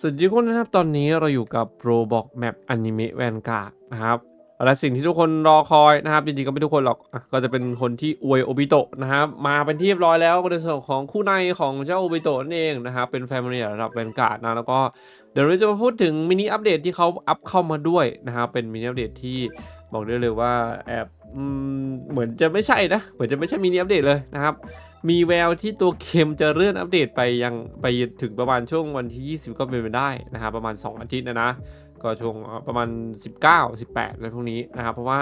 สวัสดีทุกคนนะครับ ตอนนี้เราอยู่กับ Roblox Map Anime Vanguard นะครับ และสิ่งที่ทุกคนรอคอยนะครับจริงๆก็ไม่ทุกคนหรอกอะก็จะเป็นคนที่อวยโอบิโตะนะครับ มาเป็นที่เรียบร้อยแล้วในส่วนของคู่ในของเจ้าโอบิโตะนั่นเองนะครับ เป็นแฟมิลี่ระดับแวนการ์ดนะ แล้วก็เดี๋ยวเราจะมาพูดถึงมินิอัปเดตที่เขาอัพเข้ามาด้วยนะครับ เป็นมินิอัปเดตที่บอกได้เลยว่าแอบอืมเหมือนจะไม่ใช่นะ เหมือนจะไม่ใช่มินิอัปเดตเลยนะครับ มีแววที่ตัวเกมจะเลื่อนอัปเดตไปยังไปถึงประมาณช่วงวันที่ 20 ก็เป็นไปได้นะครับประมาณ 2 อาทิตย์นะนะ ก็ช่วงประมาณ 19 18อะไรพวกนี้นะครับเพราะว่า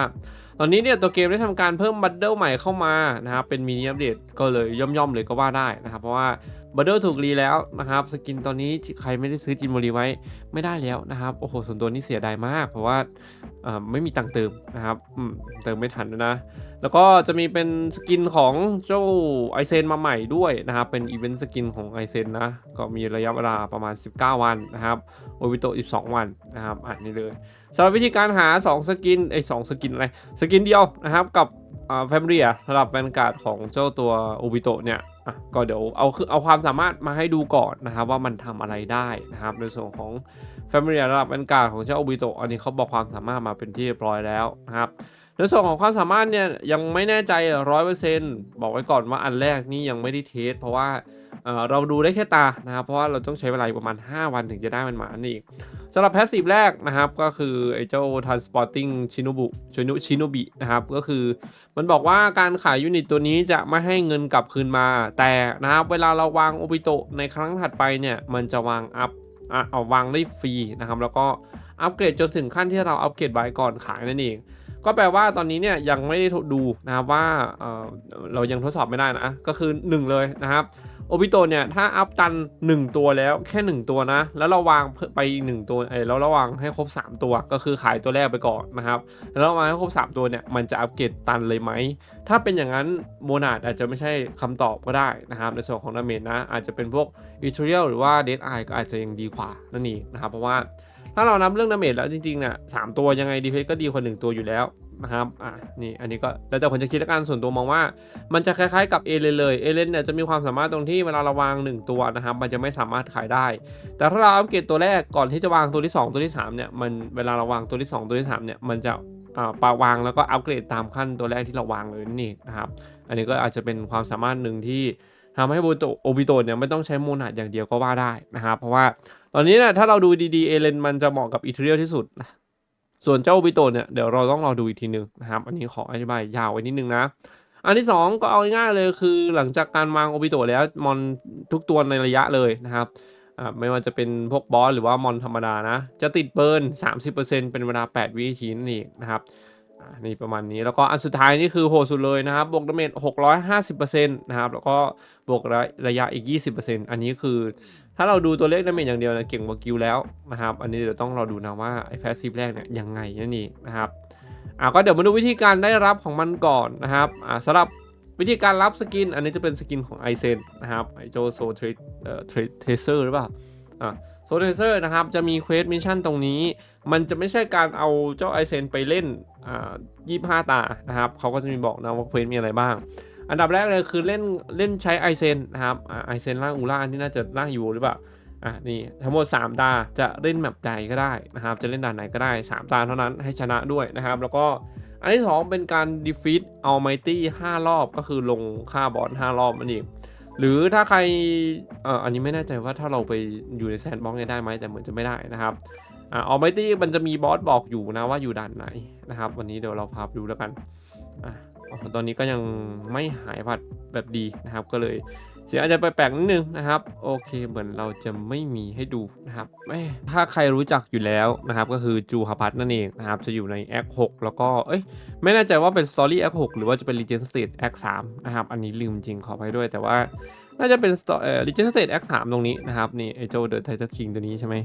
ตอนนี้เนี่ยตัวเกมได้ทำการเพิ่มบัตเดิลใหม่เข้ามานะครับเป็นมินิอัปเดตก็เลยย่อมๆเลยก็ว่าได้นะครับเพราะว่าบัตเดิลถูกรีแล้วนะครับสกินตอนนี้ใครไม่ได้ซื้อจินโมรีไว้ไม่ได้แล้วนะครับโอ้โหส่วนตัวนี้เสียดายมาก เพราะว่าไม่มีตังเติมนะครับเติมไม่ทันนะ แล้วก็จะมีเป็นสกินของเจ้าไอเซนมาใหม่ด้วยนะครับเป็นอีเวนต์สกินของไอเซนนะก็มีระยะเวลาประมาณ 19 วันนะครับโอวิโต12 วันนะครับอ่านนี้เลยสำหรับวิธีการหา 2 สกินไอ้สองสกินอะไรสกินเดียวนะครับกับแฟมเรียระดับแวนการ์ดของเจ้าตัวโอบิโตเนี่ยก็เดี๋ยวเอาเอาความสามารถมาให้ดูก่อนนะครับว่ามันทำอะไรได้นะครับในส่วนของแฟมเรียระดับแวนการ์ดของเจ้าโอบิโตอันนี้เขาบอกความสามารถมาเป็นที่เรียบร้อยแล้วนะครับ ในส่วนของความสามารถเนี่ยยังไม่แน่ใจร้อยเปอร์เซ็นต์บอกไว้ก่อนว่าอันแรกนี่ยังไม่ได้เทส เพราะว่าเเราดูได้แค่ตานะครับ เพราะว่าเราต้องใช้เวลาประมาณ 5 วันถึงจะได้มันมาอันนี้สำหรับแพสซีฟแรกนะครับ ก็คือไอ้เจ้า transporting shinobu shinu shinobi นะครับ ก็คือมันบอกว่าการขายยูนิตตัวนี้จะไม่ให้เงินกลับคืนมา แต่นะครับเวลาเราวางโอบิโตในครั้งถัดไปเนี่ย มันจะวางอัพอะเอาวางได้ฟรีนะครับ แล้วก็อัปเกรดจนถึงขั้นที่เราอัปเกรดไว้ก่อนขายนั่นเอง ก็แปลว่าตอนนี้เนี่ยยังไม่ได้ดูนะครับว่าเเรายังทดสอบไม่ได้นะ ก็คือ 1 เลยนะครับโอบิโตเนี่ยถ้าอัพตัน 1 ตัวแล้วแค่ 1 ตัวนะ แล้วเราวางไปอีกหนึ่งตัวเอ้ยแล้วราวางให้ครบ 3 ตัวก็คือขายตัวแรกไปก่อนนะครับ แล้วราวางให้ครบ 3 ตัวเนี่ยมันจะอัปเกรดตันเลยไหม ถ้าเป็นอย่างนั้นโมนาดอาจจะไม่ใช่คำตอบก็ได้นะครับ ในส่วนของดาเมจนะ อาจจะเป็นพวกอิทเรียลหรือว่าเดดไอก็อาจจะยังดีกว่านั่นเองนะครับ เพราะว่า ถ้าเรานับเรื่องดาเมจแล้วจริงๆเนี่ยสามตัวยังไงดีเพก็ดีกว่าหนึ่งตัวอยู่แล้วนะครับ อะ นี่ อันนี้ก็แล้วแต่คนจะคิดละกันส่วนตัวมองว่า มันจะคล้ายๆกับเอเลนเลย เอเลนเนี่ยจะมีความสามารถตรงที่เวลาเราวาง 1 ตัวนะครับ มันจะไม่สามารถขายได้ แต่ถ้าเราอัปเกรดตัวแรกก่อนที่จะวางตัวที่ 2 ตัวที่3เนี่ย มันเวลาเราวางตัวที่ 2 ตัวที่3เนี่ย มันจะอ่าปาวางแล้วก็อัปเกรดตามขั้นตัวแรกที่เราวางเลยนั่นะครับ อันนี้ก็อาจจะเป็นความสามารถหนึ่งที่ทำให้โบโตโอบิโตเนี่ยไม่ต้องใช้โมนาดอย่างเดียวก็ว่าได้นะครับ เพราะว่า ตอนนี้นี่ยถ้าเราดูดีๆเอเลนมันจะเหมาะกับอีเทเรียที่สุดนะส่วนเจ้าโอบิโตเนี่ยเดี๋ยวเราต้องรอดูอีกทีนึงนะครับอันนี้ขออธิบายยาวไว้นิดนึงนะ อันที่ 2 ก็เอาง่ายๆเลยคือหลังจากการวางโอบิโตแล้วมอนทุกตัวในระยะเลยนะครับไม่ว่าจะเป็นพวกบอสหรือว่ามอนธรรมดานะ จะติดเบิร์น 30%เป็นเวลา 8 วิทีนั่นเองนะครับนี่ประมาณนี้แล้วก็อันสุดท้ายนี่คือโหดสุดเลยนะครับ บวกดาเมจ650%นะครับ แล้วก็บวกระระยะอีก 20%อันนี้คือ ถ้าเราดูตัวเลขดาเมจอย่างเดียวนี่ยเก่งกว่ากิลแล้วนะครับ อันนี้เดี๋ยวต้องรอดูนะว่าไอ้แพสซีฟแรกเนี่ยยังไงนั่นเองนะครับอ่าก็เดี๋ยวมาดูวิธีการได้รับของมันก่อนนะครับอ่าสำหรับวิธีการรับสกิน อันนี้จะเป็นสกินของไอเซนนะครับไอโจโซเทรเอ่อเทเซอร์หรือเปล่าอ่าโซเทเซอร์นะครับจะมีเควสมิชชั่นตรงนี้ มันจะไม่ใช่การเอาเจ้าไอเซนไปเล่นอ่ายี่ห้าตานะครับเขาก็จะมีบอกนะว่าเควสมีอะไรบ้าง อันดับแรกเลยคือเล่นเล่นใช้ไอเซนนะครับไอเซนร่างอูล่าอันนี้น่าจะร่างอยู่หรือเปล่าอะนี่ทั้งหมด 3 ตาจะเล่นแมปใดก็ได้นะครับ จะเล่นด่านไหนก็ได้ 3 ตาเท่านั้นให้ชนะด้วยนะครับ แล้วก็อันที่ 2 เป็นการดีฟีตเอาไมตี้5รอบก็คือลงฆ่าบอส5รอบนั่นเองหรือถ้าใครเอ่ออันนี้ไม่แน่ใจว่าถ้าเราไปอยู่ในแซนด์บ็อกซ์ได้ไหมแต่เหมือนจะไม่ได้นะครับอ่าเอาไมตี้มันจะมีบอสบอกอยู่นะว่าอยู่ด่านไหนนะครับ วันนี้เดี๋ยวเราพาไปดูแล้วกันอะ ตอนนี้ก็ยังไม่หายผัดแบบดีนะครับ ก็เลยเสียงอาจจะแปลกๆนิดนึงนะครับ โอเคเหมือนเราจะไม่มีให้ดูนะครับถ้าใครรู้จักอยู่แล้วนะครับ ก็คือจูฮาพัทนั่นเองนะครับ จะอยู่ในแอค6แล้วก็เอ้ยไม่แน่ใจว่าเป็น Story แอค6หรือว่าจะเป็น Legend State แอค3นะครับ อันนี้ลืมจริงขอไปด้วยแต่ว่าน่าจะเป็น Sto- เอ่อ Legend State แอค3ตรงนี้นะครับ นี่ไอโจเดอะไทเทอร์คิงตัวนี้ใช่ไหม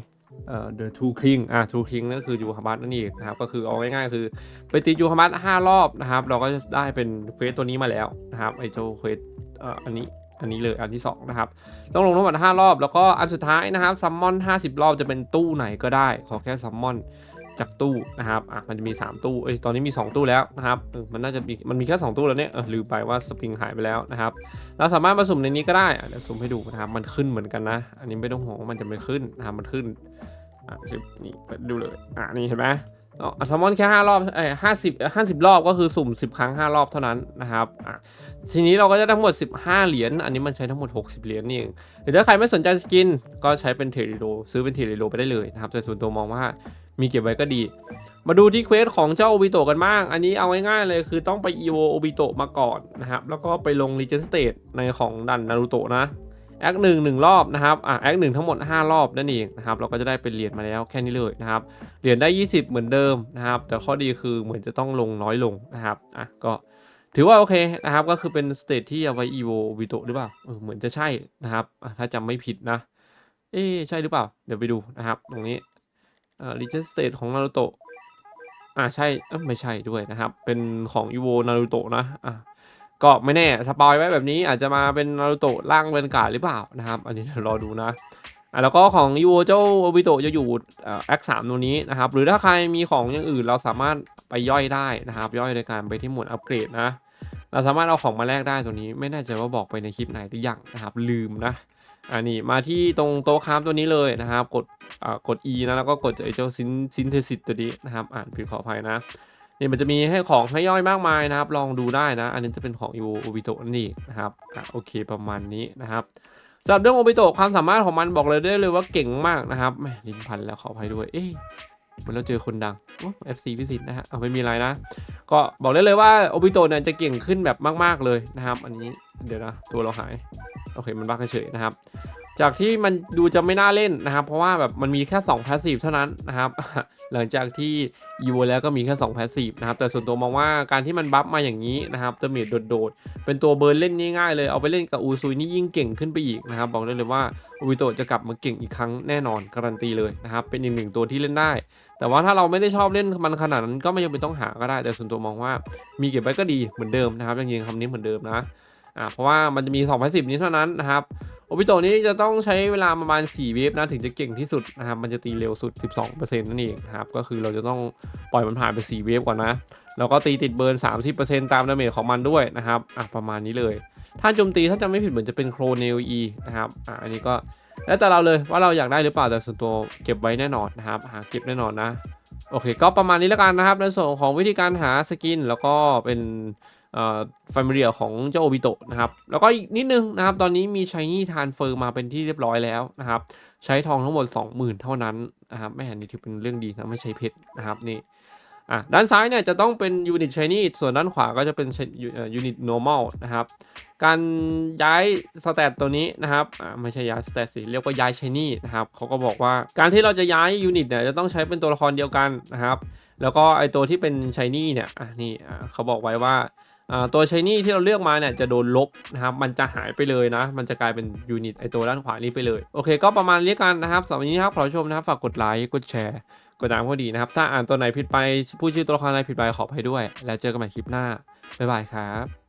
เอ่อ The Two King อะ Two King นั่นคือยูฮามัสนั่นเองนะครับก็คือเอาง่ายๆ คือไปตียูฮามัสห้ารอบนะครับ เราก็จะได้เป็นเควสตัวนี้มาแล้วนะครับไอโจเควสเอ่ออันนี้อันนี้เลยอันที่ 2 นะครับ ต้องลงทั้งหมด5รอบ แล้วก็อันสุดท้ายนะครับซัมมอน 50 รอบจะเป็นตู้ไหนก็ได้ ขอแค่ซัมมอน จากตู้นะครับอะมันจะมี 3 ตู้เอ้ยตอนนี้มี 2 ตู้แล้วนะครับมันน่าจะมีมันมีแค่2ตู้แล้วเนี่ยเออลืมไปว่าสปริงหายไปแล้วนะครับเราสามารถมาสุ่มในนี้ก็ได้เดี๋ยวสุ่มให้ดูนะครับมันขึ้นเหมือนกันนะ อันนี้ไม่ต้องห่วงว่ามันจะไม่ขึ้นนะครับมันขึ้นอะชิบนี่ดูเลยอะนี่เห็นไหมอ๋อแซลมอนแค่ห้ารอบเอ้ห้าสิบห้าสิบรอบก็คือสุ่มสิบครั้งห้ารอบเท่านั้นนะครับอะทีนี้เราก็จะได้ทั้งหมด 15 เหรียญ อันนี้มันใช้ทั้งหมด 60 เหรียญนี่เองหรือถ้าใครไม่สนใจสกิน ก็ใช้เป็นเทรดิโลซื้อเป็นเทรดิโลไปได้เลยนะครับแต่ส่วนตัวมองว่า มีเก็บไว้ก็ดี มาดูที่เควสของเจ้าโอบิโตกันบ้าง อันนี้เอาง่ายๆเลยคือต้องไปอีโวโอบิโตมาก่อนนะครับ แล้วก็ไปลงรีเจนสเตทในของดันนารูโตะนะแอคหนึ่งหนึ่งรอบนะครับ อะแอคหนึ่งทั้งหมด 5 รอบนั่นเองนะครับ เราก็จะได้เป็นเหรียญมาแล้วแค่นี้เลยนะครับ เหรียญได้ 20 เหมือนเดิมนะครับ แต่ข้อดีคือเหมือนจะต้องลงน้อยลงนะครับ อะก็ถือว่าโอเคนะครับ ก็คือเป็นสเตทที่เอาไว้อีโวโอบิโตหรือเปล่า เออเหมือนจะใช่นะครับอะถ้าจำไม่ผิดนะ เอ๊ใช่หรือเปล่า เดี๋ยวไปดูนะครับ ตรงนี้ อ่ารีเจนสเตทของนารูโตะอ่าใช่ไม่ใช่ด้วยนะครับ เป็นของอีโวนารูโตะนะอะก็ไม่แน่สปอยไว้แบบนี้อาจจะมาเป็นนารูโตะร่างเวนการ์ดหรือเปล่านะครับ อันนี้รอดูนะอะแล้วก็ของอีโวเจ้าโอบิโตะจะอยู่แอคสามตัวนี้นะครับ หรือถ้าใครมีของอย่างอื่นเราสามารถไปย่อยได้นะครับ ย่อยในการไปที่หมวดอัปเกรดนะ เราสามารถเอาของมาแลกได้ตัวนี้ ไม่แน่ใจว่าบอกไปในคลิปไหนหรือยังนะครับ ลืมนะ อันนี้มาที่ตรงโต๊ะคราฟตัวนี้เลยนะครับ กดอ่ากด E นะแล้วก็กดไอ้เจ้าซินซินเทสิตตัวนี้นะครับอ่านผิดขออภัยนะนี่มันจะมีให้ของให้ย่อยมากมายนะครับ ลองดูได้นะ อันนี้จะเป็นของอีโวโอบิโตนั่นเองนะครับอะโอเคประมาณนี้นะครับสำหรับเรื่องโอบิโตความสามารถของมันบอกเลยได้เลยว่าเก่งมากนะครับแหมลิ้นพันแล้วขออภัยด้วยเอ๊ะเหมือนเราเจอคนดังเอฟซีพิสิทธ์นะฮะเอาไม่มีอะไรนะ ก็บอกได้เลยว่าโอบิโตเนี่ยจะเก่งขึ้นแบบมาก ๆเลยนะครับ อันนี้เดี๋ยวนะตัวเราหาย โอเคมันบักเฉยๆนะครับ จากที่มันดูจะไม่น่าเล่นนะครับ เพราะว่าแบบมันมีแค่2 passive เท่านั้นนะครับ หลังจากที่ยูแล้วก็มีแค่2 passive นะครับ แต่ส่วนตัวมองว่าการที่มันบัฟมาอย่างนี้นะครับจะมีโดดๆ เป็นตัวเบิร์นเล่นง่ายๆเลย เอาไปเล่นกับอูซุยนี่ยิ่งเก่งขึ้นไปอีกนะครับ บอกได้เลยว่าอูบิโตะจะกลับมาเก่งอีกครั้งแน่นอนการันตีเลยนะครับ เป็นอีกหนึ่งตัวที่เล่นได้ แต่ว่าถ้าเราไม่ได้ชอบเล่นมันขนาดนั้นก็ไม่จำเป็นต้องหาก็ได้ แต่ส่วนตัวมองว่ามีเก็บไว้ก็ดีเหมือนเดิมนะครับยังยืนคำนี้เหมือนเดิมนะ อ่าเพราะว่ามันจะมี2 passive นี้เท่านั้นนะครับโอบิโตนี้จะต้องใช้เวลาประมาณ 4 เวฟนะถึงจะเก่งที่สุดนะครับมันจะตีเร็วสุด 12%นั่นเองครับก็คือเราจะต้องปล่อยมันผ่านไป 4 เวฟก่อนนะแล้วก็ตีติดเบิร์น 30%ตามดาเมจของมันด้วยนะครับอะประมาณนี้เลย ถ้าโจมตีถ้าจำไม่ผิดเหมือนจะเป็นโครเนลีนะครับอะอันนี้ก็แล้วแต่เราเลยว่าเราอยากได้หรือเปล่าแต่ส่วนตัวเก็บไว้แน่นอนนะครับหาเก็บแน่นอนนะโอเค ก็ประมาณนี้แล้วกันนะครับในส่วนของวิธีการหาสกินแล้วก็เป็น ฟมิเลียของเจ้าโอบิโตะนะครับ แล้วก็อีกนิดนึงนะครับ ตอนนี้มีชายนี่ทานเฟอร์มาเป็นที่เรียบร้อยแล้วนะครับ ใช้ทองทั้งหมด 20,000 เท่านั้นนะครับไม่เห็นนี่ถือเป็นเรื่องดีนะไม่ใช้เพชรนะครับนี่อะด้านซ้ายเนี่ยจะต้องเป็นยูนิตชายนี่ส่วนด้านขวาก็จะเป็นยูนิต normal นะครับ การย้ายสเตตตัวนี้นะครับอ่าไม่ใช่ย้ายสเตตสิเรียกว่าย้ายชายนี่นะครับเขาก็บอกว่าการที่เราจะย้ายยูนิตเนี่ยจะต้องใช้เป็นตัวละครเดียวกันนะครับ แล้วก็ไอตัวที่เป็นชายนี่เนี่ยอะนี่เขาบอกไว้ว่า ตัวชายนี่ที่เราเลือกมาเนี่ยจะโดนลบนะครับ มันจะหายไปเลยนะ มันจะกลายเป็นยูนิตไอตัวด้านขวานี้ไปเลย โอเค ก็ประมาณนี้กันนะครับสำหรับวันนี้นะครับขอชมนะครับฝากกดไลค์กดแชร์กดตามก็ดีนะครับ ถ้าอ่านตัวไหนผิดไป ผู้ชื่อตัวละครอะไรผิดไปขออภัยด้วย แล้วเจอกันใหม่คลิปหน้าบ๊ายบายครับ